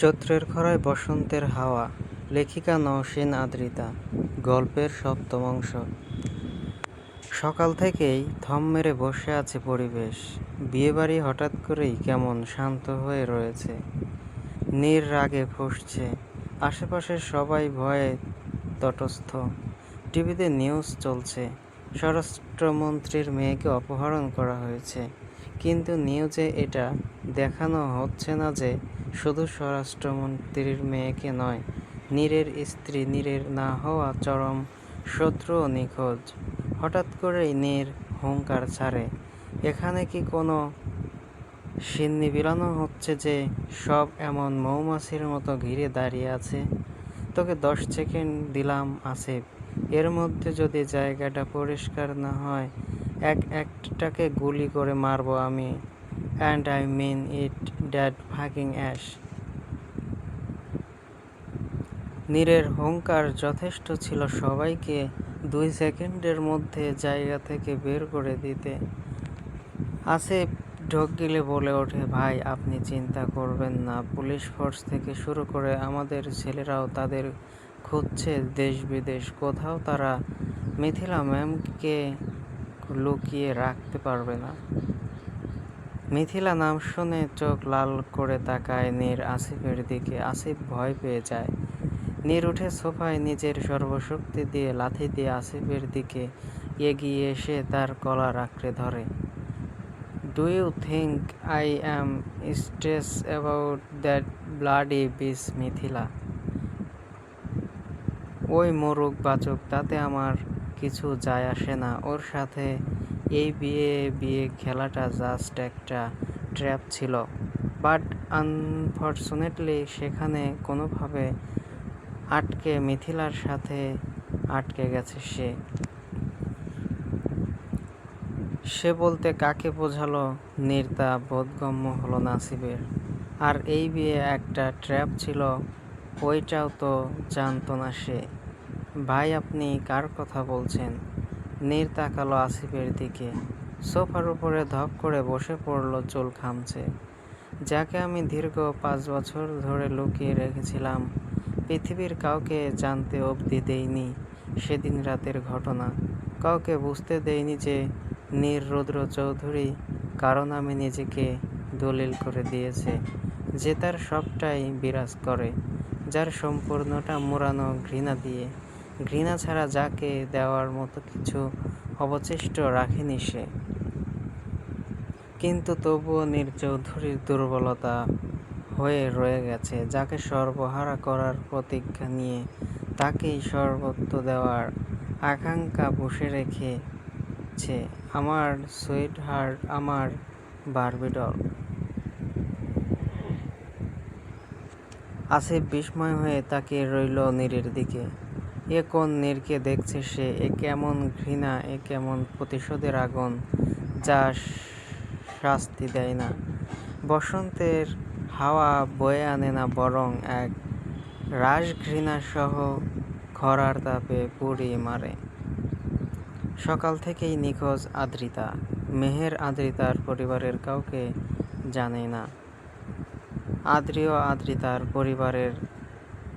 চৈত্রের খরায় বসন্তের হাওয়া। লেখিকা নওশীন আদ্রিতা, গল্পের সপ্তম অংশ। সকাল থেকেই থম মেরে বসে আছে পরিবেশ। বিয়েবাড়ি হঠাৎ করেই কেমন শান্ত হয়ে রয়েছে। নীর রাগে ফুঁসছে। আশেপাশের সবাই ভয়ে তটস্থ। টিভিতে নিউজ চলছে। স্বরাষ্ট্রমন্ত্রীর মেয়েকে অপহরণ করা হয়েছে। কিন্তু নিউজে এটা দেখানো হচ্ছে না যে শুধু স্বরাষ্ট্রমন্ত্রীর মেয়েকে নয়, নীরের স্ত্রী নীরের না হওয়া চরম শত্রুও নিখোঁজ। হঠাৎ করেই নীর হুঙ্কার ছাড়ে। এখানে কি কোনো সিন্নি বিলানো হচ্ছে যে সব এমন মৌমাছির মতো ঘিরে দাঁড়িয়ে আছে? তোকে দশ সেকেন্ড দিলাম আসিফ। এর মধ্যে যদি জায়গাটা পরিষ্কার না হয় এক একটাকে গুলি করে মারবো আমি and I mean it dad fucking ass নীরের হুঙ্কার যথেষ্ট ছিল সবাইকে দুই সেকেন্ডের মধ্যে জায়গা থেকে বের করে দিতে। আসিফ ঢোক গিলে বলে ওঠে, ভাই, আপনি চিন্তা করবেন না। পুলিশ ফোর্স থেকে শুরু করে আমাদের ছেলেরাও তাদের খুঁজছে দেশ বিদেশ। কোথাও তারা মিথিলা ম্যামকে লুকিয়ে রাখতে পারবে না। মিথিলা নাম শুনে চোখ লাল করে তাকায় নীর আসিফের দিকে। আসিফ ভয় পেয়ে যায়। নীর উঠে সোফায় নিজের সর্বশক্তি দিয়ে লাথি দিয়ে আসিফের দিকে এগিয়ে এসে তার কলার আঁকড়ে ধরে। Do you think I am stress about that bloody bitch Mithila? ওই মোরগ বাচুক, তাতে আমার কিছু যায় আসে না। ওর সাথে এই বিয়ে বিয়ে খেলাটা জাস্ট একটা ট্র্যাপ ছিল। বাট আনফর্চুনেটলি সেখানে কোনোভাবে আটকে মিথিলার সাথে আটকে গেছে সে। সে বলতে কাকে বোঝালো? নির্তা বোধগম্য হলো নাসিবের। আর এই বিয়ে একটা ট্র্যাপ ছিল, ওইটাও তো জানতো না সে। ভাই, আপনি কার কথা বলছেন? নীর তাকালো আসিফের দিকে। সোফার উপরে ধপ করে বসে পড়ল চুল খামছে যাকে আমি দীর্ঘ পাঁচ বছর ধরে লুকিয়ে রেখেছিলাম, পৃথিবীর কাউকে জানতে অবধি দেইনি সেদিন রাতের ঘটনা। কাউকে বুঝতে দেইনি যে নীর রুদ্র চৌধুরী কারণ আমি নিজেকে দলিল করে দিয়েছে, যে তার সবটাই বিরাজ করে, যার সম্পূর্ণটা মোড়ানো ঘৃণা দিয়ে। ঘৃণা ছাড়া যাকে দেওয়ার মতো কিছু অবশিষ্ট রাখেনি সে। কিন্তু তবুও নীর চৌধুরীর দুর্বলতা হয়ে রয়ে গেছে, যাকে সর্বহারা করার প্রতিজ্ঞা নিয়ে তাকেই সর্বত্র দেওয়ার আকাঙ্ক্ষা বসে রেখেছে আমার সুইট হার্ট আমার বারবিডল। আসিফ বিস্ময় হয়ে তাকিয়ে রইল নীরের দিকে। এ কোন নীরকে দেখছে সে? এ কেমন ঘৃণা, এ কেমন প্রতিশোধের আগুন যা শাস্তি দেয় না? বসন্তের হাওয়া বয়ে আনে না বরং এক রাস ঘৃণা সহ খরার তাপে পুড়িয়ে মারে। সকাল থেকেই নিখোঁজ আদ্রিতা। মেহের আদ্রিতার পরিবারের কাউকে জানে না। আদ্রিও আদ্রিতার পরিবারের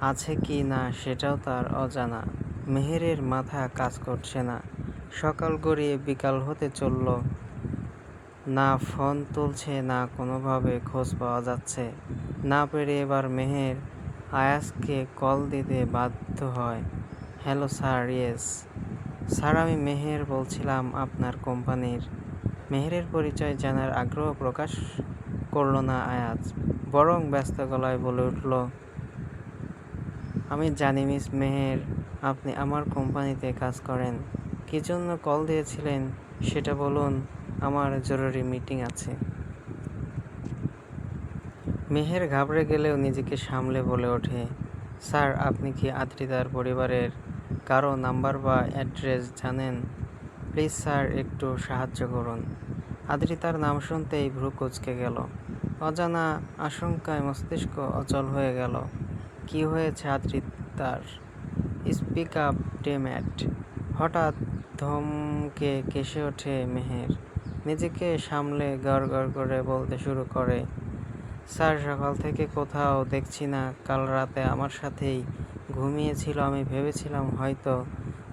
আছে কি না সেটাও তার অজানা। মেহেরের মাথা কাজ করছে না। সকাল গড়িয়ে বিকাল হতে চলল। না ফোন তুলছে, না কোনোভাবে খোঁজ পাওয়া যাচ্ছে। না পেরে এবার মেহের আয়াসকে কল দিতে বাধ্য হয়। Hello sir, yes. স্যার, আমি মেহের বলছিলাম আপনার কোম্পানির। মেহেরের পরিচয় জানার আগ্রহ প্রকাশ করল না আয়াজ বরং ব্যস্ত গলায় বলে উঠল আমি জানি, মিস মেহের, আপনি আমার কোম্পানিতে কাজ করেন। কী জন্য কল দিয়েছিলেন সেটা বলুন, আমার জরুরি মিটিং আছে। মেহের ঘাবড়ে গেলেও নিজেকে সামলে বলে ওঠে, স্যার, আপনি কি আদ্রিতার পরিবারের কারও নাম্বার বা অ্যাড্রেস জানেন? প্লিজ, স্যার, একটু সাহায্য করুন। আদ্রিতার নাম শুনতেই ভ্রু কুচকে গেল। অজানা, আশঙ্কায় মস্তিষ্ক অচল হয়ে গেল। কি হয়েছে আদ্রিতার স্পিক আপ ডেম্যাট হঠাৎ ধমকে কেসে ওঠে মেহের। নিজেকে সামলে গড় গড় করে বলতে শুরু করে, স্যার, সকাল থেকে কোথাও দেখছি না। কাল রাতে আমার সাথেই ঘুমিয়েছিল, আমি ভেবেছিলাম হয়তো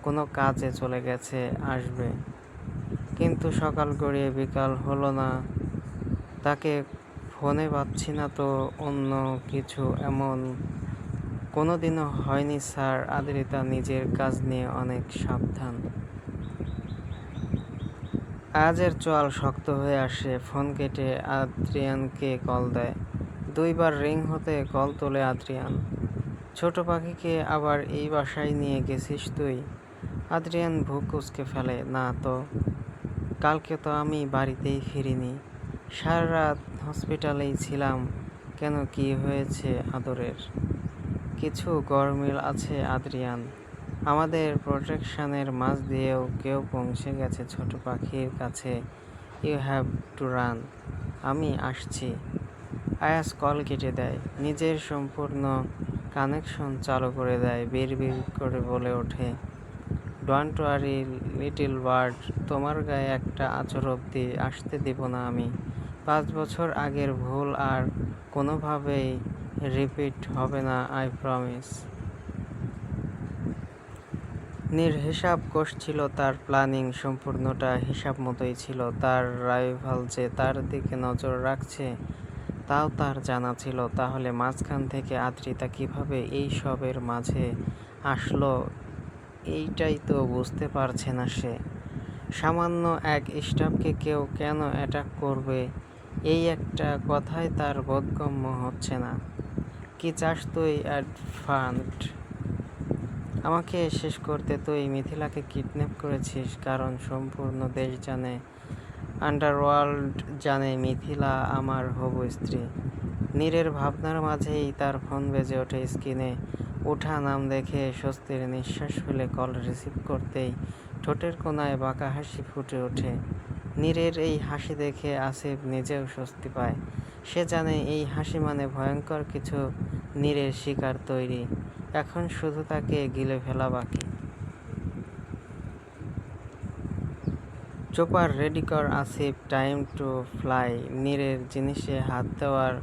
কোনো কাজে চলে গেছে, আসবে। কিন্তু সকাল গড়িয়ে বিকাল হলো না। তাকে ফোনে পাচ্ছি না তো অন্য কিছু এমন কোনো দিনও হয়নি স্যার, আদ্রিতা নিজের কাজ নিয়ে অনেক সাবধান। আজের চোয়াল শক্ত হয়ে আসে, ফোন কেটে আদ্রিয়ানকে কল দেয়। দুইবার রিং হতে কল তোলে আদ্রিয়ান। ছোট পাখিকে আবার এই বাসায় নিয়ে গেছিস তুই? আদ্রিয়ান ভুক কুচকে ফেলে, না তো, কালকে তো আমি বাড়িতেই ফিরিনি। সারা রাত হসপিটালেই ছিলাম, কেন কি হয়েছে আদরের? কিছু গরমিল আছে, আদ্রিয়ান। আমাদের প্রোটেকশনের মাঝ দিয়েও কেউ পৌঁছে গেছে ছোট পাখির কাছে। ইউ হ্যাভ টু রান আমি আসছি। আয়াস কল কেটে দেয়। নিজের সম্পূর্ণ কানেকশন চালু করে দেয় বিড় বিড় করে বলে ওঠে। ডোয়ান্ট ওয়ারি লিটিল বার্ড তোমার গায়ে একটা আচর অব্দি আসতে দেব না আমি। পাঁচ বছর আগের ভুল আর কোনোভাবেই রিপিট হবে না আই প্রমিস নির্হিসাব ছিল তার প্ল্যানিং সম্পূর্ণটা হিসাব মতোই ছিল। তার রাইভাল যে তার দিকে নজর রাখছে, তাও তার জানা ছিল। তাহলে মাঝখান থেকে আদ্রিতা কীভাবে এই সবের মাঝে আসলো, এইটাই তো বুঝতে পারছে না সে। সামান্য এক স্টাফকে কেউ কেন অ্যাটাক করবে, এই একটা কথাই তার বোধগম্য হচ্ছে না। কি চাস তুই, অ্যাডভান্ট? আমাকে শেষ করতে তুই মিথিলাকে কিডন্যাপ করেছিস, কারণ সম্পূর্ণ দেশ জানে, আন্ডারওয়ার্ল্ড জানে মিথিলা আমার হবু স্ত্রী। নীরের ভাবনার মাঝেই তার ফোন বেজে ওঠে স্ক্রিনে। উঠা নাম দেখে স্বস্তির নিঃশ্বাস ফেলে কল রিসিভ করতেই ঠোঁটের কোনায় বাঁকা হাসি ফুটে ওঠে। নীরের এই হাসি দেখে আসিফ নিজেও স্বস্তি পায়। সে জানে এই হাসি মানে ভয়ঙ্কর কিছু নীরের শিকার তৈরি। এখন শুধু তাকে গিলে ফেলা বাকি। চোপার রেডি কর আসিফ টাইম টু ফ্লাই। নীরের জিনিসে হাত দেওয়ার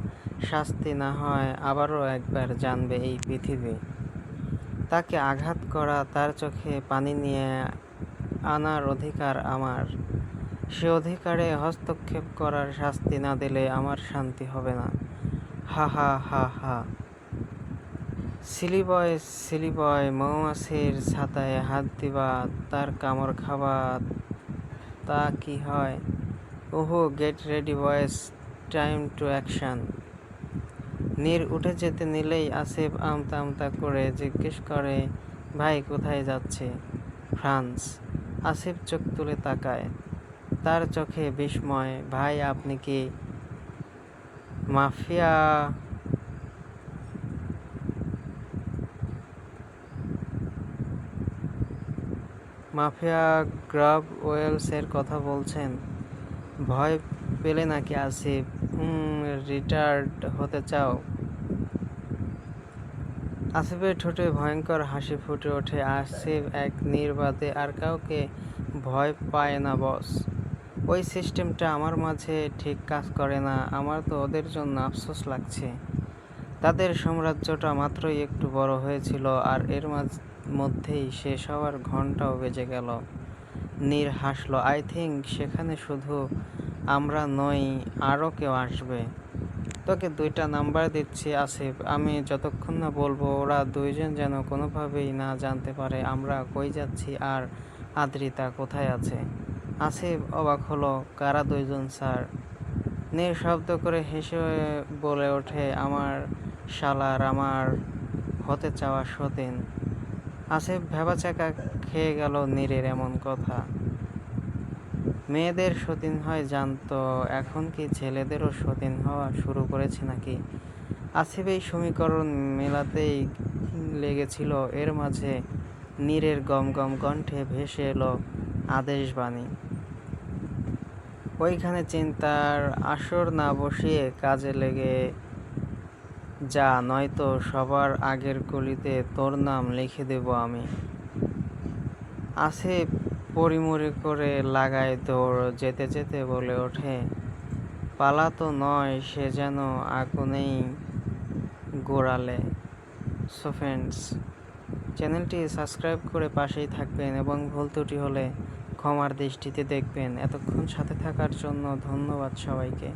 শাস্তি না হয় আবারও একবার জানবে এই পৃথিবী। তাকে আঘাত করা তার চোখে পানি নিয়ে আনার অধিকার আমার। সে অধিকারে হস্তক্ষেপ করার শাস্তি না দিলে আমার শান্তি হবে না। হা হা হা হা। সিলিবয় সিলিবয়, মৌমাছির ছাতায় হাত দিবা, তার কামড় খাবা, তা কি হয়? ওহো, get ready boys time to action. Neer উঠে যেতে নিলেই আসিফ আমতা আমতা করে জিজ্ঞেস করে, ভাই, কোথায় যাচ্ছে? ফ্রান্স। আসিফ চোখ তুলে তাকায়। তার চোখে বিস্ময়। ভাই, আপনি কি মাফিয়া? মাফিয়া গ্রাব ওয়েলসের কথা বলছেন। ভয় পেলে নাকি, আসিফ? রিটায়ার্ড হতে চাও? আসিফের ঠোঁটে ভয়ঙ্কর হাসি ফুটে ওঠে। আসিফ, এক নির্বাদে আর কাউকে ভয় পায় না, বস। ওই সিস্টেমটা আমার মাঝে ঠিক কাজ করে না, আমার তো ওদের জন্য আফসোস লাগছে। তাদের সাম্রাজ্যটা মাত্রই একটু বড় হয়েছিল আর এর মধ্যেই শেষ হওয়ার ঘন্টাও বেজে গেল। নীর হাসলো, আই থিঙ্ক সেখানে শুধু আমরা নই আরও কেউ আসবে। তোকে দুইটা নাম্বার দিচ্ছি, আসিফ। আমি যতক্ষণ না বলব, ওরা দুইজন যেন কোনোভাবেই না জানতে পারে আমরা কই যাচ্ছি আর আদ্রিতা কোথায় আছে? আসিফ অবাক হলো, কারা দুইজন, স্যার? নিঃশব্দ করে হেসে বলে ওঠে, আমার শালার আমার হতে চাওয়া সতীন। আসিফ ভেবাচাকা খেয়ে গেল নীরের এমন কথা। মেয়েদের সতীন হয়, জানতো, এখন কি ছেলেদেরও সতীন হওয়া শুরু করেছে নাকি? আসিফ এই সমীকরণ মেলাতেই লেগেছিল, এর মাঝে নীরের গম গম কণ্ঠে ভেসে এলো আদেশবাণী। ওইখানে চিন্তার আসর না বসিয়ে কাজে লেগে যা, নয়তো সবার আগের গলিতে তোর নাম লিখে দেব আমি। আসে পরিমরি করে লাগায় দৌড়, যেতে যেতে বলে ওঠে, পালা তো নয় সে যেন আগুনেই গোড়ালে। সো ফ্রেন্ডস চ্যানেলটি সাবস্ক্রাইব করে পাশেই থাকবেন এবং ভুল ত্রুটি হলে ক্ষমার দৃষ্টিতে দেখবেন। এতক্ষণ সাথে থাকার জন্য ধন্যবাদ সবাইকে।